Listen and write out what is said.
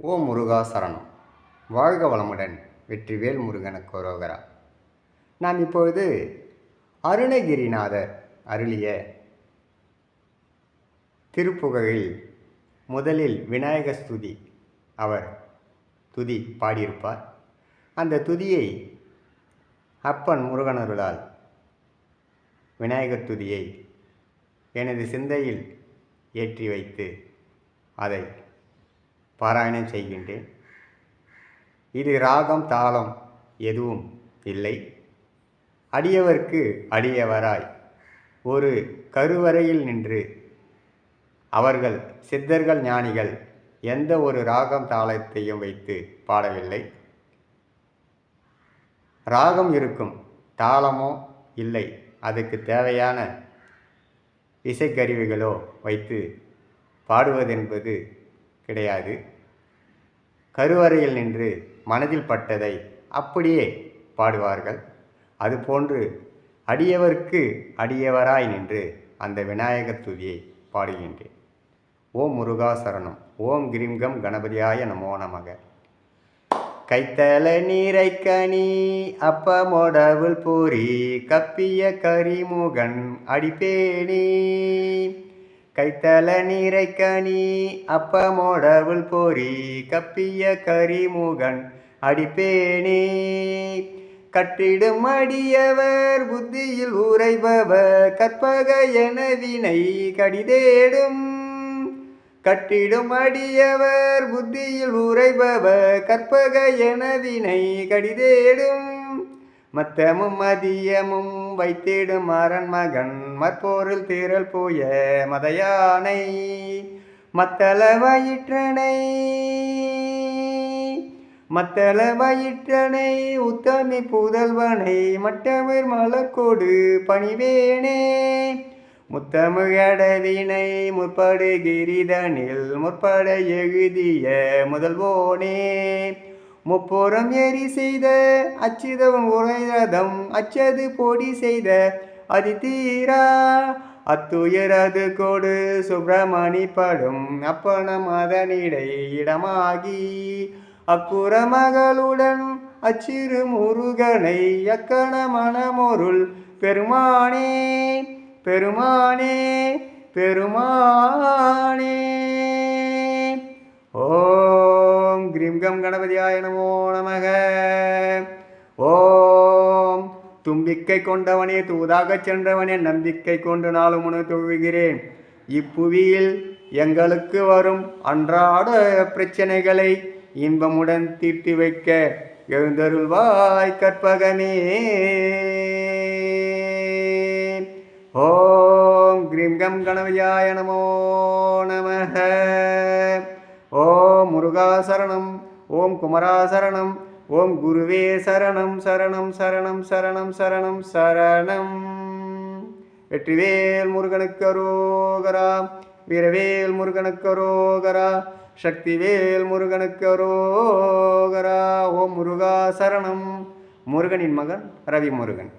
ஓ முருகா சரணம். வாழ்க வளமுடன் வெற்றிவேல் முருகனுக்கு ரோகரா. நாம் இப்பொழுது அருணகிரிநாதர் அருளிய திருப்புகழில் முதலில் விநாயக ஸ்துதி அவர் துதி பாடியிருப்பார். அந்த துதியை அப்பன் முருகனருளால் விநாயகர் துதியை எனது சிந்தையில் ஏற்றி வைத்து அதை பாராயணம் செய்கின்றேன். இது ராகம் தாளம் எதுவும் இல்லை. அடியவர்க்கு அடியவராய் ஒரு கருவறையில் நின்று அவர்கள் சித்தர்கள் ஞானிகள் எந்த ஒரு ராகம் தாளத்தையும் வைத்து பாடவில்லை. ராகம் இருக்கும் தாளமோ இல்லை. அதுக்கு தேவையான இசைக்கருவிகளோ வைத்து பாடுவதென்பது கிடையாது. கருவறையில் நின்று மனதில் பட்டதை அப்படியே பாடுவார்கள். அதுபோன்று அடியவர்க்கு அடியவராய் நின்று அந்த விநாயகர் துதியை பாடுகின்றேன். ஓம் முருகா சரணம். ஓம் கிரிங்கம் கணபதியாய நமோ நமக. கைத்தல நீரை கனி அப்பமோடவுள் பூரி கப்பிய கரிமுகன் அடிப்பேணி கைத்தல நீரை கனி அப்பமோடவுள் பொறி கப்பிய கரிமுகன் அடிப்பேனே. கட்டிடும் அடியவர் புத்தியில் உரைபவர் கற்பக என வினை கடிதேடும். கட்டிடும் அடியவர் புத்தியில் உரைபவர் கற்பக என வினை கடிதேடும். மத்தமும் மதியமும் வைத்திடும் அரண் மகன் மற்போரில் தீரல் போய மதையானை மத்தள வயிற்றனை மத்தள வயிற்றனை உத்தமி புதல்வனை மட்டமிர் மலர்கோடு பணிவேனே. முத்தமிழடவினை முற்படு கிரிதனில் முற்பட எழுதிய முதல்வோனே. முப்புறம் ஏறி செய்த அச்சிதவன் உரைரதம் அச்சது பொடி செய்த அதிதீரா. அத்துயரது கொடு சுப்பிரமணி படும் அப்பணம் அதனிடை இடமாகி அக்குற மகளுடன் அச்சிறு முருகனை அக்கண மனமொருள் பெருமானே பெருமானே பெருமானே. கிரீம் கம் கணபதியாய நமோ நமக ஓம் தும்பிக்கை கொண்டவனே தூதாகச் சென்றவனே நம்பிக்கை கொண்டு நாலு உணவு தொழுகிறேன் இப்புவியில் எங்களுக்கு வரும் அன்றாட பிரச்சனைகளை இன்பமுடன் தீர்த்து வைக்க எழுந்தருள்வாய் கற்பகமே. ஓம் கிரீம் கம் நமோ நமக முருகா சரணம் ஓம் குமரா சரணம் ஓம் குருவே சரணம். சரணம் சரணம் சரணம் சரணம் சரணம். வெற்றிவேல் முருகனுக்கு ரோகரா வீரவேல் முருகனுக்கு ரோகரா சக்திவேல் முருகனுக்கு ரோகரா ஓம் முருகா சரணம் முருகனின் மகன் ரவி முருகன்